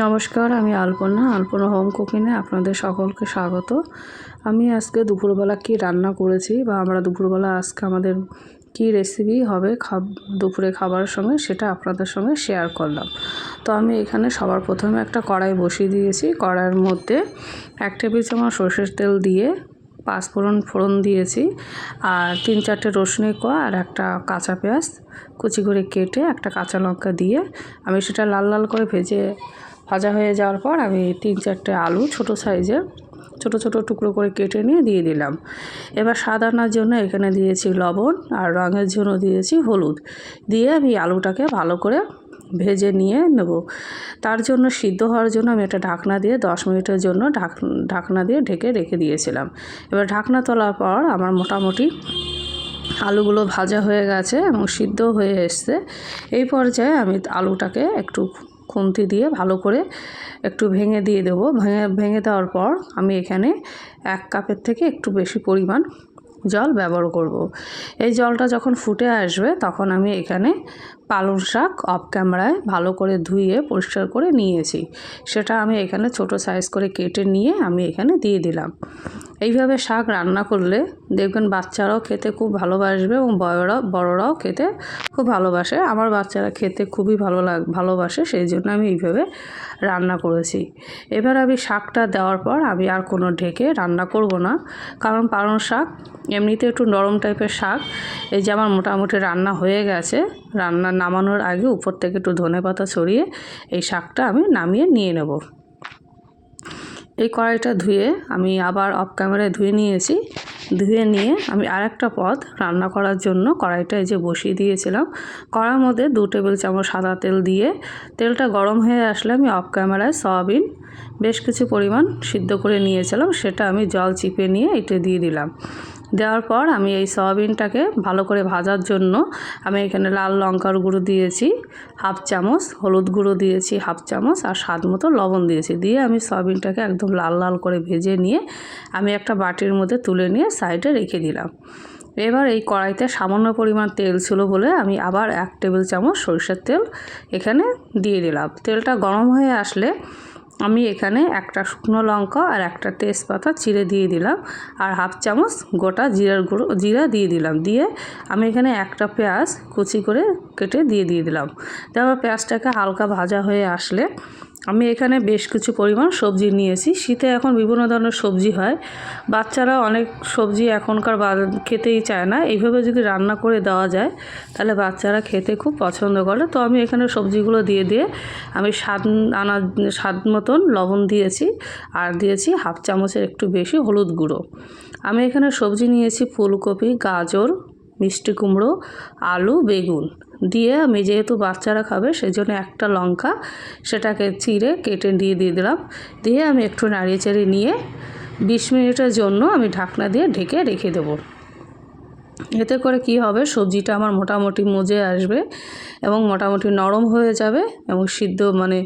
নমস্কার, আমি আলপনা আলপনা হোম কুকিংয়ে আপনাদের সকলকে স্বাগত। আমি আজকে দুপুরবেলা কি রান্না করেছি বা আমরা দুপুরবেলা আজকে আমাদের কি রেসিপি হবে দুপুরে খাবারের সঙ্গে সেটা আপনাদের সঙ্গে শেয়ার করলাম। তো আমি এখানে সবার প্রথমে একটা কড়াই বসিয়ে দিয়েছি। কড়াইয়ের মধ্যে এক টেবিল চামচ সর্ষের তেল দিয়ে পাঁচফোড়ন ফোড়ন দিয়েছি আর তিন চারটে রসুনের কোয়া আর একটা কাঁচা পেঁয়াজ কুচি করে কেটে একটা কাঁচা লঙ্কা দিয়ে আমি সেটা লাল লাল করে ভেজে ভাজা হয়ে যাওয়ার পর আমি তিন চারটে আলু ছোট সাইজের, ছোট ছোট টুকরো করে কেটে নিয়ে দিয়ে দিলাম। এবার স্বাদ আনার জন্য এখানে দিয়েছি লবণ আর রঙের জন্য দিয়েছি হলুদ। দিয়ে আমি আলুটাকে ভালো করে ভেজে নিয়ে নেব। তার জন্য সিদ্ধ হওয়ার জন্য আমি একটা ঢাকনা দিয়ে দশ মিনিটের জন্য ঢাক, ঢাকনা দিয়ে ঢেকে রেখে দিয়েছিলাম। এবার ঢাকনা তোলার পর আমার মোটামুটি আলুগুলো ভাজা হয়ে গেছে এবং সিদ্ধ হয়ে এসছে। এই পর্যায়ে আমি আলুটাকে একটু খুন্তি দিয়ে ভালো করে একটু ভেঙে দিয়ে দেবো। ভেঙে ভেঙে দেওয়ার পর আমি এখানে এক কাপের থেকে একটু বেশি পরিমাণ জল ব্যবহার করব। এই জলটা যখন ফুটে আসবে তখন আমি এখানে পালং শাক অফ ক্যামেরায় ভালো করে ধুয়ে পরিষ্কার করে নিয়েছি। সেটা আমি এখানে ছোট সাইজ করে কেটে নিয়ে আমি এখানে দিয়ে দিলাম। এইভাবে শাক রান্না করলে দেখবেন বাচ্চারাও খেতে খুব ভালোবাসবে এবং বড়রাও বড়রাও খেতে খুব ভালোবাসে। আমার বাচ্চারা খেতে খুবই ভালো লাগ, ভালোবাসে, সেই জন্য আমি এইভাবে রান্না করেছি। এবার আমি শাকটা দেওয়ার পর আমি আর কোনো ঢেকে রান্না করব না। কারণ পালং শাক, এমনিতে একটু নরম টাইপের শাক, এই যে আমার মোটামুটি রান্না হয়ে গেছে, রান্না নামানোর আগে উপর থেকে একটু ধনে পাতা ছড়িয়ে এই শাকটা আমি নামিয়ে নিয়ে নেব। এই কড়াইটা ধুয়ে আমি আবার অফ ক্যামেরায় ধুয়ে নিয়েছি। ধুয়ে নিয়ে আমি আর একটা পদ রান্না করার জন্য কড়াইটা এই যে বসিয়ে দিয়েছিলাম। কড়ার মধ্যে দু টেবিল চামচ সাদা তেল দিয়ে তেলটা গরম হয়ে আসলে আমি অফ ক্যামেরায় সয়াবিন বেশ কিছু পরিমাণ সিদ্ধ করে নিয়েছিলাম, সেটা আমি জল চিপে নিয়ে এটা দিয়ে দিলাম। দেওয়ার পর আমি এই সয়াবিনটাকে ভালো করে ভাজার জন্য আমি এখানে লাল লঙ্কার গুঁড়ো দিয়েছি, হাফ চামচ, হলুদ গুঁড়ো দিয়েছি, হাফ চামচ আর স্বাদ মতো লবণ দিয়েছি। দিয়ে আমি সয়াবিনটাকে একদম লাল লাল করে ভেজে নিয়ে আমি একটা বাটির মধ্যে তুলে নিয়ে সাইডে রেখে দিলাম। এবার এই কড়াইতে সামান্য পরিমাণ তেল ছিল বলে আমি আবার এক টেবিল চামচ সরিষার তেল এখানে দিয়ে দিলাম। তেলটা গরম হয়ে আসলে আমি এখানে একটা শুকনো লঙ্কা আর একটা তেজপাতা চিড়ে দিয়ে দিলাম আর হাফ চামচ গোটা জিরার গুঁড়ো, জিরা দিয়ে দিলাম। দিয়ে আমি এখানে একটা পেঁয়াজ কুচি করে কেটে দিয়ে দিয়ে দিলাম। তারপর পেঁয়াজটাকে হালকা ভাজা হয়ে আসলে আমি এখানে বেশ কিছু পরিমাণ সবজি নিয়েছি। শীতে এখন বিভিন্ন ধরনের সবজি হয়। বাচ্চারা অনেক সবজি এখনকার খেতেই চায় না। এইভাবে যদি রান্না করে দেওয়া যায়, তাহলে বাচ্চারা খেতে খুব পছন্দ করে। তো আমি এখানে সবজিগুলো দিয়ে দিয়ে আমি স্বাদ আনা, স্বাদ মতন লবণ দিয়েছি। আর দিয়েছি হাফ চামচের একটু বেশি হলুদ গুঁড়ো। আমি এখানে সবজি নিয়েছি ফুলকপি, গাজর, মিষ্টি কুমড়ো, আলু, বেগুন। দিয়ে আমি যেহেতু বাচ্চারা খাবে সেই জন্য একটা লঙ্কা সেটাকে চিড়ে কেটে দিয়ে দিয়ে দিলাম। দিয়ে আমি একটু নাড়িয়ে চাড়িয়ে নিয়ে বিশ মিনিটের জন্য আমি ঢাকনা দিয়ে ঢেকে রেখে দেবো। এতে করে কি হবে? সবজিটা আমার মোটামুটি মজে আসবে এবং মোটামুটি নরম হয়ে যাবে এবং সিদ্ধ মানে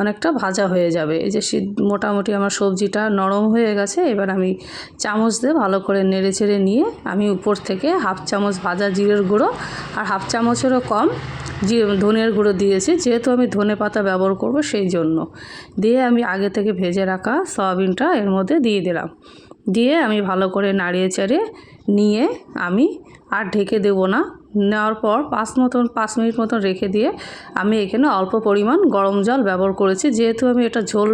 অনেকটা ভাজা হয়ে যাবে। এই যে সিদ্ধ, মোটামুটি আমার সবজিটা নরম হয়ে গেছে, এবার আমি চামচ দিয়ে ভালো করে নেড়ে চেড়ে নিয়ে আমি উপর থেকে হাফ চামচ ভাজা জিরের গুঁড়ো আর হাফ চামচেরও কম যে ধনের গুঁড়ো দিয়েছি, যেহেতু আমি ধনে পাতা ব্যবহার করব সেই জন্য। দিয়ে আমি আগে থেকে ভেজে রাখা সয়াবিনটা এর মধ্যে দিয়ে দিলাম। দিয়ে আমি ভালো করে নাড়িয়ে চেড়ে নিয়ে আমি আর ঢেকে দেবো না। নেওয়ার পর পাঁচ মতন, পাঁচ মিনিট মতন রেখে দিয়ে আমি এখানে অল্প পরিমাণ গরম জল ব্যবহার করেছি। যেহেতু আমি এটা ঝোল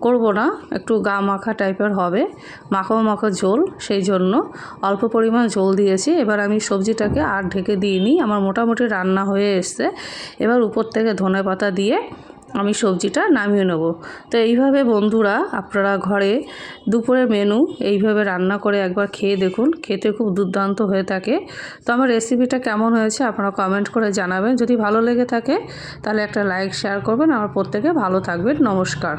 করব না, একটু গা মাখা টাইপের হবে, মাখো মাখো ঝোল, সেই জন্য অল্প পরিমাণ ঝোল দিয়েছি। এবার আমি সবজিটাকে আর ঢেকে দিই দিইনি, আমার মোটামুটি রান্না হয়ে এসছে। এবার উপর থেকে ধনে পাতা দিয়ে আমি সবজিটা নামিয়ে নেব। তো এইভাবে বন্ধুরা, আপনারা ঘরে দুপুরের মেনু এইভাবে রান্না করে একবার খেয়ে দেখুন। খেতে খুব দুর্দান্ত হয়ে থাকে। তো আমার রেসিপিটা কেমন হয়েছে আপনারা কমেন্ট করে জানাবেন। যদি ভালো লেগে থাকে, তাহলে একটা লাইক শেয়ার করবেন। আমার প্রত্যেকে ভালো থাকবেন। নমস্কার।